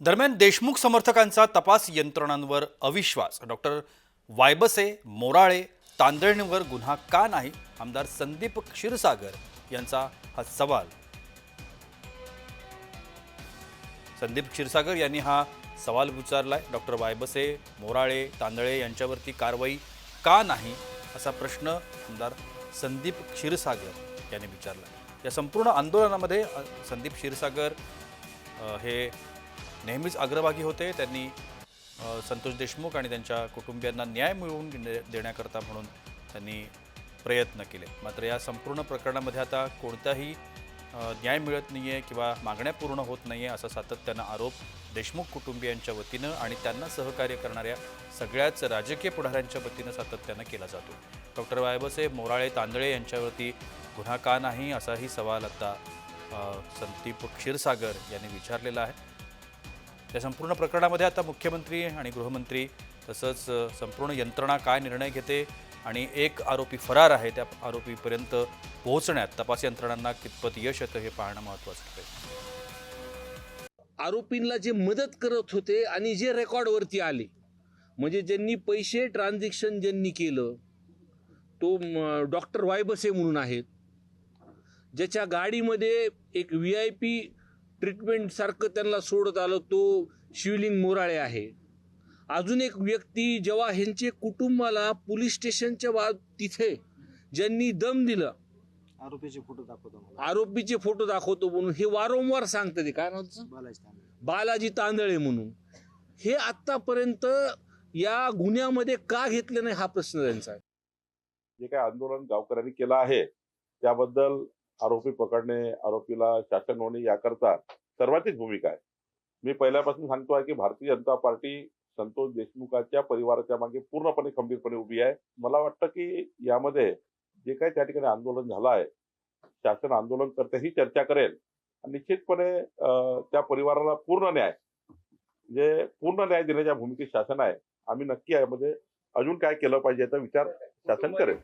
दरम्यान देशमुख समर्थकांचा तपास यंत्रणांवर अविश्वास. डॉक्टर वायबसे मोराळे तांदळणीवर गुन्हा का नाही? आमदार संदीप क्षीरसागर यांचा हा सवाल. संदीप क्षीरसागर यांनी हा सवाल विचारलाय डॉक्टर वायबसे मोराळे तांदळे यांच्यावरती कारवाई का नाही? असा प्रश्न आमदार संदीप क्षीरसागर यांनी विचारला या संपूर्ण आंदोलनामध्ये संदीप क्षीरसागर हे नेहमीच अग्रभागी होते. त्यांनी संतोष देशमुख आणि त्यांच्या कुटुंबियांना न्याय मिळवून देण्याकरता म्हणून त्यांनी प्रयत्न केले. मात्र या संपूर्ण प्रकरणामध्ये आता कोणताही न्याय मिळत नाही आहे किंवा मागण्या पूर्ण होत नाही आहे असा सातत्यानं आरोप देशमुख कुटुंबियांच्या वतीनं आणि त्यांना सहकार्य करणाऱ्या सगळ्याच राजकीय पुढाऱ्यांच्या वतीनं सातत्यानं केला जातो. डॉक्टर वायबसे मोराळे तांदळे यांच्यावरती गुन्हा का नाही असाही सवाल आता संदीप क्षीरसागर यांनी विचारलेला आहे. या संपूर्ण प्रकरणामध्ये आता मुख्यमंत्री आणि गृहमंत्री तसंच संपूर्ण यंत्रणा काय निर्णय घेते आणि एक आरोपी फरार आहे त्या आरोपीपर्यंत पोहोचण्यात तपास यंत्रणांना कितपत यश येतं हे पाहणं महत्त्वाचं आहे आरोपींना जे मदत करत होते आणि जे रेकॉर्डवरती आले म्हणजे ज्यांनी पैसे ट्रान्झॅक्शन ज्यांनी केलं तो डॉक्टर वायबसे म्हणून आहेत ज्याच्या गाडीमध्ये एक व्ही आय पी ट्रीटमेंटसारखं त्यांना सोडत आलं तो शिवलिंग मोराळे आहे. अजून एक व्यक्ती जेव्हा ह्यांचे कुटुंबाला पोलीस स्टेशनच्या बा तिथे ज्यांनी दम दिलं. आरोपीचे फोटो दाखवतो मला. आरोपीचे फोटो दाखवतो म्हणून. हे वारंवार सांगतात ते काय नाव? बालाजी तांदळे. म्हणून. हे आतापर्यंत या गुन्ह्यामध्ये का घेतले नाही हा प्रश्न त्यांचा आहे? जे काही आंदोलन गावकऱ्यांनी केलं आहे त्याबद्दल आरोपी पकडणे आरोपीला शासन होणे याकरता सर्वांचीच भूमिका आहे. मी पहिल्यापासून सांगतो आहे की भारतीय जनता पार्टी संतोष देशमुखाच्या परिवाराच्या मागे पूर्णपणे खंबीरपणे उभी आहे. मला वाटतं की यामध्ये जे काही त्या ठिकाणी आंदोलन झालं आहे शासन आंदोलन करतेही चर्चा करेल आणि निश्चितपणे त्या परिवाराला पूर्ण न्याय म्हणजे पूर्ण न्याय देण्याच्या भूमिकेत शासन आहे. आम्ही नक्की यामध्ये अजून काय केलं पाहिजे याचा विचार शासन करेल.